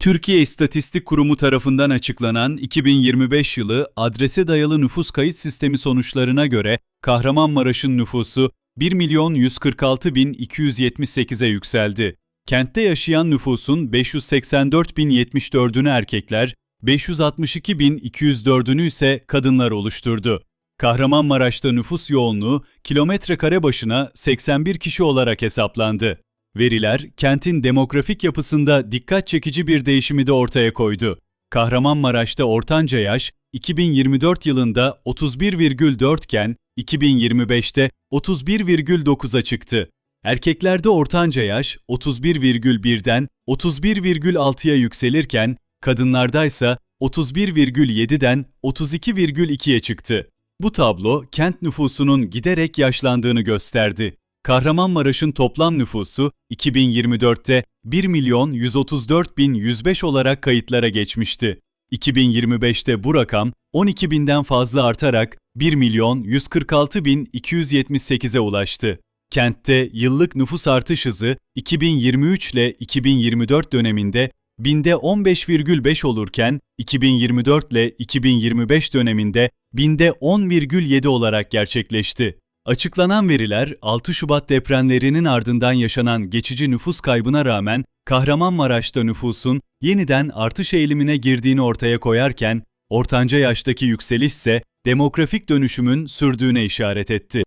Türkiye İstatistik Kurumu tarafından açıklanan 2025 yılı adrese dayalı nüfus kayıt sistemi sonuçlarına göre Kahramanmaraş'ın nüfusu 1 milyon 146 bin 278'e yükseldi. Kentte yaşayan nüfusun 584 bin 74'ünü erkekler, 562 bin 204'ünü ise kadınlar oluşturdu. Kahramanmaraş'ta nüfus yoğunluğu kilometre kare başına 81 kişi olarak hesaplandı. Veriler, kentin demografik yapısında dikkat çekici bir değişimi de ortaya koydu. Kahramanmaraş'ta ortanca yaş 2024 yılında 31,4 iken 2025'te 31,9'a çıktı. Erkeklerde ortanca yaş 31,1'den 31,6'ya yükselirken kadınlardaysa 31,7'den 32,2'ye çıktı. Bu tablo kent nüfusunun giderek yaşlandığını gösterdi. Kahramanmaraş'ın toplam nüfusu 2024'te 1 milyon 134 bin 105 olarak kayıtlara geçmişti. 2025'te bu rakam 12 binden fazla artarak 1 milyon 146 bin 278'e ulaştı. Kentte yıllık nüfus artış hızı 2023 ile 2024 döneminde binde 15,5 olurken 2024 ile 2025 döneminde binde 10,7 olarak gerçekleşti. Açıklanan veriler 6 Şubat depremlerinin ardından yaşanan geçici nüfus kaybına rağmen Kahramanmaraş'ta nüfusun yeniden artış eğilimine girdiğini ortaya koyarken ortanca yaştaki yükseliş ise demografik dönüşümün sürdüğüne işaret etti.